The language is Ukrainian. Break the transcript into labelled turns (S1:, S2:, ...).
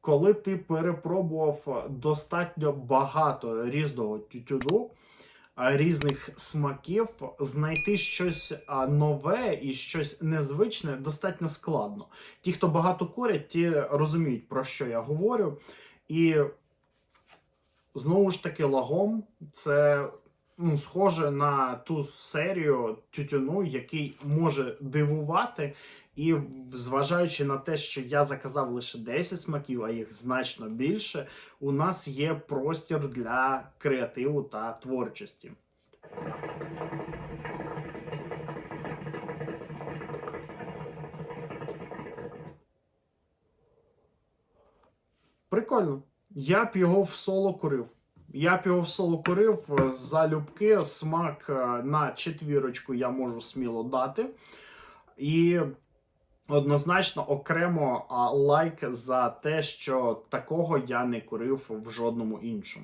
S1: коли ти перепробував достатньо багато різного тютюну, різних смаків, знайти щось нове і щось незвичне достатньо складно. Ті, хто багато курять, ті розуміють, про що я говорю. І знову ж таки, лагом це ну, схоже на ту серію тютюну, який може дивувати. І зважаючи на те, що я заказав лише 10 смаків, а їх значно більше, у нас є простір для креативу та творчості. Прикольно. Я б його в соло курив. Я б соло курив е, залюбки. Смак е, на четвірочку я можу сміло дати. І однозначно окремо лайк за те, що такого я не курив в жодному іншому.